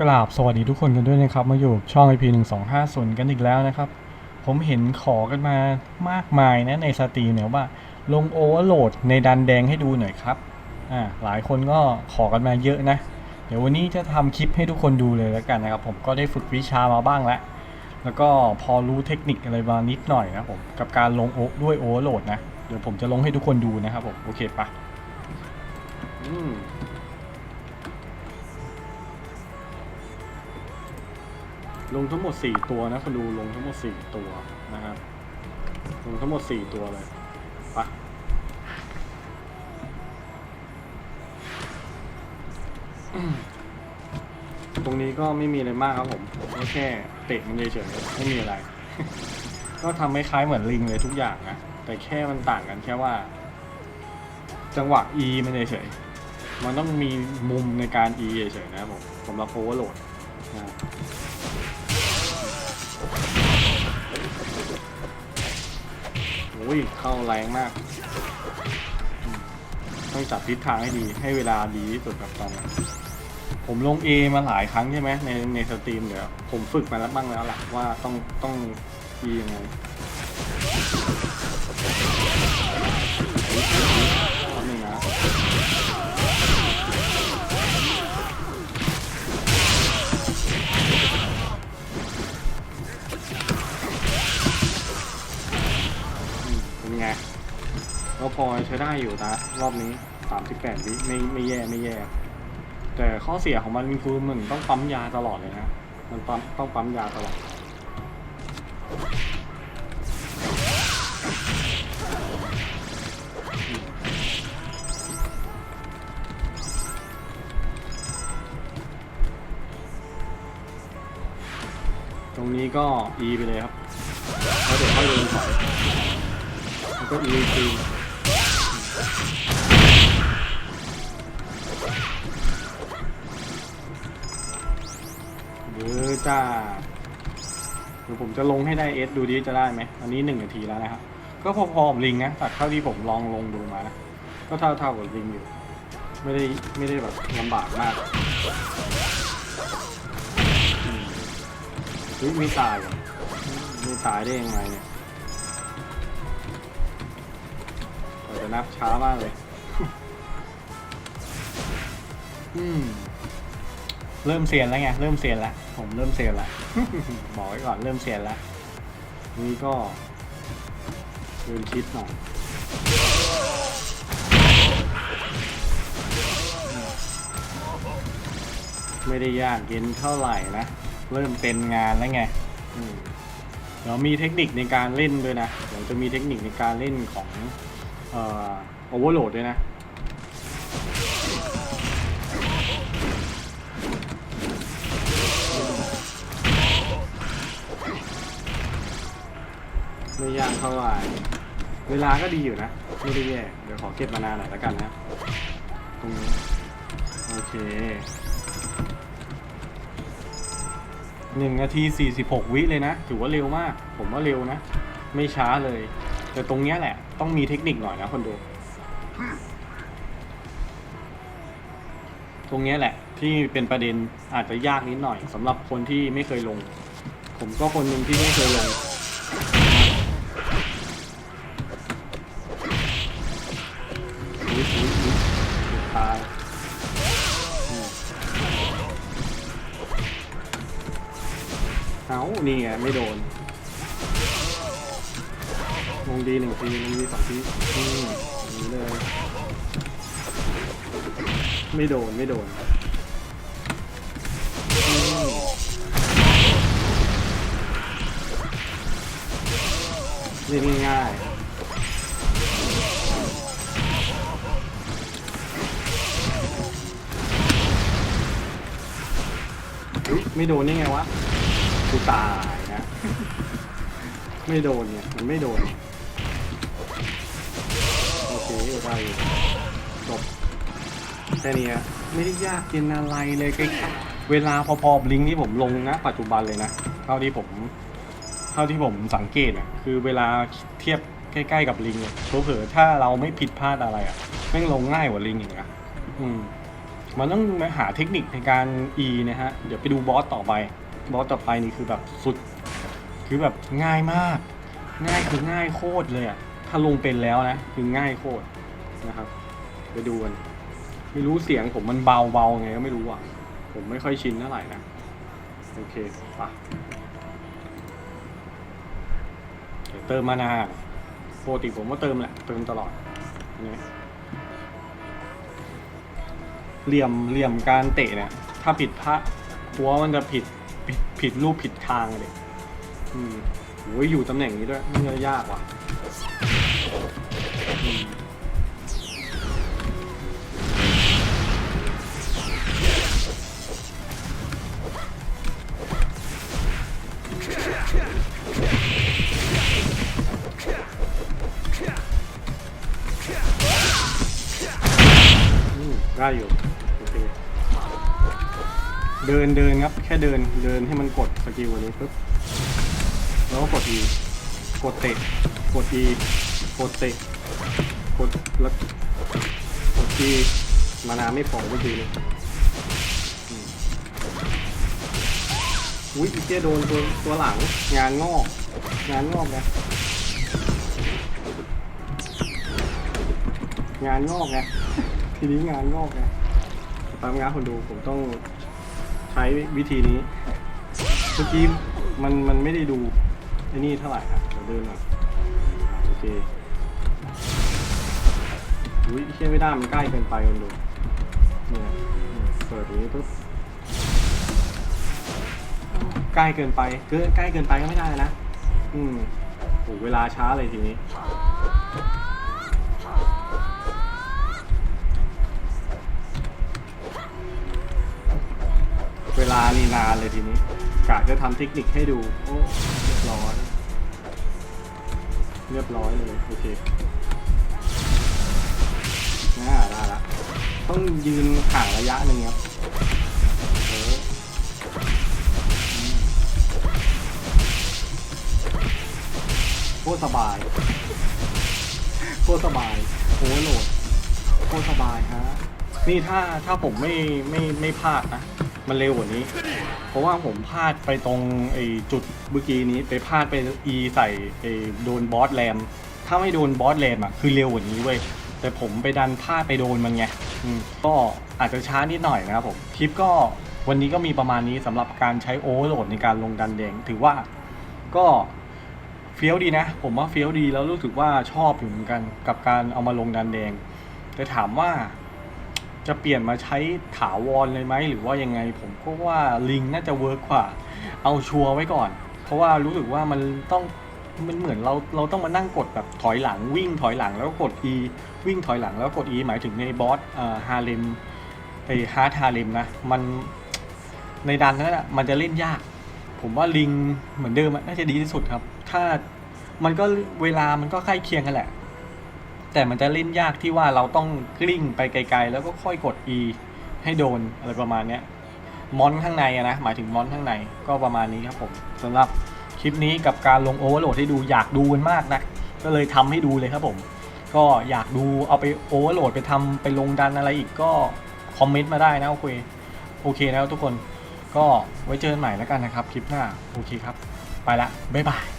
กราบสวัสดีทุกคนกันด้วยนะครับ มาอยู่ช่อง IP 1 2 5 0กันอีกแล้วนะครับ ผมเห็นขอกันมามากมายนะในสตรีมเนี่ยว่า ลงโอเวอร์โหลดในดันแดงให้ดูหน่อยครับอ่าหลายคนก็ขอกันมาเยอะนะ เดี๋ยววันนี้จะทำคลิปให้ทุกคนดูเลยแล้วกันนะครับ ผมก็ได้ฝึกวิชามาบ้างแล้ว แล้วก็พอรู้เทคนิคอะไรมานิดหน่อยนะผมกับการลงโอด้วยโอเวอร์โหลดนะเดี๋ยวผมจะลงให้ทุกคนดูนะครับผมโอเคปะอืม ลงทั้งหมด 4 ตัวนะคนดูลงทั้งหมด 4 ตัวนะครับลงทั้งหมด 4 ตัวเลยไปะตรงนี้ก็ไม่มีอะไรมากครับผมก็แค่เตะมันเฉยๆไม่มีอะไร ก็ทำคล้ายๆเหมือนลิงเลยทุกอย่างนะแต่แค่มันต่างกันแค่ว่า จังหวะ E มันเฉยๆมันต้องมีมุมในการ E เฉยๆนะผมสำหรับโอเวอร์โหลดนะ อุ้ยเข้าแรงมาก ต้องจับทิศทางให้ดี ให้เวลาดีที่สุดกับตอนนั้ผมลง A มาหลายครั้งใช่ไหมในในสตรีมเดี๋ยวผมฝึกมาแล้วบ้างแล้วแหละว่าต้องต้องยังไง ก็ได้อยู่นะรอบนี้38วิไม่ไม่แย่ไม่แย่ แต่ข้อเสียของมันคือมันต้องปั๊มยาตลอดเลยนะมันปั๊มต้องปั๊มยาตลอดตรงนี้ก็ E ไปเลยครับ แล้วเดี๋ยวค่อยเดินถอยแล้วก็ E ที เยอจ้าเดี๋ยวผมจะลงให้ได้เอสดูดิจะได้ไหมอันนี้หนึ่งนาทีแล้วนะครับ ก็พอๆกับลิงนะจากเท่าที่ผมลองลงดูมานะ ก็เท่าเท่าๆกับลิงอยู่ ไม่ได้ไม่ได้แบบลำบากมากอืมเฮ้ยไม่ตายเหรอไม่ตายได้ยังไงเนี่ย เราจะนับช้ามากเลย อืม เริ่มเซียนแล้วไง เริ่มเซียนแล้ว ผมเริ่มเซียนแล้ว บอกไว้ก่อนเริ่มเซียนแล้ว นี่ก็เดินชิดหน่อยไม่ได้ยากเย็นเท่าไหร่นะ เริ่มเป็นงานแล้วไงอืมเดี๋ยวมีเทคนิคในการเล่นด้วยนะ เดี๋ยวจะมีเทคนิคในการเล่นของเอ่อ โอเวอร์โหลดด้วยนะไม่ยากเท่าไหร่เวลาก็ดีอยู่นะ ไม่ได้แย่เดี๋ยวขอเก็บมานานหน่อยแล้วกันนะตรงนี้โอเคหนึ่งนาทีสี่สิบหกวิเลยนะ ถือว่าเร็วมาก ผมว่าเร็วนะ ไม่ช้าเลย แต่ตรงเนี้ยแหละ ต้องมีเทคนิคหน่อยนะคนดู ตรงเนี้ยแหละ ที่เป็นประเด็นอาจจะยากนิดหน่อยสำหรับคนที่ไม่เคยลง ผมก็คนหนึ่งที่ไม่เคยลง อุ๊ยอุ๊ยอุ๊ยตายอืมเอานี่ไงไม่โดน งดีหนึ่งทีลงดีสองทีอืมอย่างนี้เลย ไม่โดน ไม่โดนอืมเล่นง่ายไม่โดนได้ไงวะ กูตายนะ ไม่โดนเนี่ย มันไม่โดน ไปจบแค่นี้อะไม่ได้ยากเย็นอะไรเลยใกล้ๆเวลาพอๆบลิงก์ที่ผมลงนะ ปัจจุบันเลยนะเท่าที่ผม เท่าที่ผมสังเกตอะคือเวลาเทียบใกล้ๆกับลิงเนี่ยเผลอๆถ้าเราไม่ผิดพลาดอะไรอะแม่งลงง่ายกว่าลิงอีกนะอืมมันต้องมาหาเทคนิคในการ E นะฮะ เดี๋ยวไปดูบอสต่อไป บอสต่อไปนี่คือแบบสุด คือแบบง่ายมาก ง่ายคือง่ายโคตรเลยอะถ้าลงเป็นแล้วนะ คือง่ายโคตร นะครับ ไปดูกันไม่รู้เสียงผมมันเบาเบาไงก็ไม่รู้อะ ผมไม่ค่อยชินเท่าไหร่นะ โอเคปะเดี๋ยวเติมมานาปกติผมก็เติมแหละ เติมตลอดนี่เหลี่ยมเหลี่ยมการเตะเนี่ย ถ้าผิดพระหัวมันจะผิดผิดผิดรูปผิดทางเลยอืมโอ้ยอยู่ตำแหน่งนี้ด้วยมันจะยากว่ะ ได้อยู่โอเคเดินเดินครับ แค่เดินเดินให้มันกดสกิลวันนี้ปุ๊บแล้วก็กด E กดเตะกด E กดเตะกดแล้วกด E มานาไม่พอเมื่อกี้นี้อืมอุ้ยอีเจโดนตัวตัวหลังงานงอก งานงอกไงงานงอกไง ทีนี้งานงอกไงตามงานคนดูผมต้องใช้วิธีนี้เมื่อกี้มันมันไม่ได้ดูไอ้นี่เท่าไหร่ครับเดี๋ยวเดินหน่อยโอเคอุ้ยเชื่อไม่ได้มันใกล้เกินไปกันดูเนี่ยเปิดนี้ปุ๊บใกล้เกินไปเกินใกล้เกินไปก็ไม่ได้นะ อืมโหเวลาช้าเลยทีนี้ ลานี่นานเลยทีนี้กะจะทำเทคนิคให้ดู โอ้เรียบร้อย เรียบร้อยเลย โอเคน่าได้ละต้องยืนห่างระยะหนึ่งครับโอ้อืมโคตรสบาย โคตรสบายโอ้โหลดโคตรสบายฮะ นี่ถ้าถ้าผมไม่ไม่ไม่พลาดนะ มันเร็วกว่านี้ เพราะว่าผมพลาดไปตรงไอ้จุดเมื่อกี้นี้ไปพลาดไป E ใส่ไอ้โดนบอสแรม ถ้าไม่โดนบอสแรมอะคือเร็วกว่านี้เว้ย แต่ผมไปดันพลาดไปโดนมันไงก็อาจจะช้านิดหน่อยนะครับผม คลิปก็วันนี้ก็มีประมาณนี้สำหรับการใช้โอเวอร์โหลดในการลงดันแดง ถือว่าก็เฟี้ยวดีนะ ผมว่าเฟี้ยวดีแล้วรู้สึกว่าชอบอยู่เหมือนกันกับการเอามาลงดันแดง แต่ถามว่า จะเปลี่ยนมาใช้ถาวรเลยไหมหรือว่ายังไง ผมก็ว่าลิงน่าจะเวิร์กกว่า เอาชัวร์ไว้ก่อน เพราะว่ารู้สึกว่ามันต้องมันเหมือนเราเราต้องมานั่งกดแบบถอยหลังวิ่งถอยหลังแล้วกด E วิ่งถอยหลังแล้วกด E หมายถึงในบอสฮาเลมไอฮาร์ดฮาเลมนะมันในดันนั้นอะมันจะเล่นยาก ผมว่าลิงเหมือนเดิมน่าจะดีที่สุดครับ ถ้ามันก็เวลามันก็ใกล้เคียงกันแหละ แต่มันจะเล่นยากที่ว่าเราต้องกลิ้งไปไกลๆ แล้วก็ค่อยกด E ให้โดนอะไรประมาณเนี้ยมอนข้างในนะ หมายถึงมอนข้างในก็ประมาณนี้ครับผมสำหรับคลิปนี้กับการลงโอเวอร์โหลดให้ดูอยากดูกันมากนะ ก็เลยทำให้ดูเลยครับผม ก็อยากดูเอาไปโอเวอร์โหลดไปทำไปลงดันอะไรอีกก็คอมเมนต์มาได้นะโอเคโอเคนะทุกคนก็ไว้เจอกันใหม่แล้วกันนะครับ คลิปหน้า โอเคครับ ไปละ บ๊ายบาย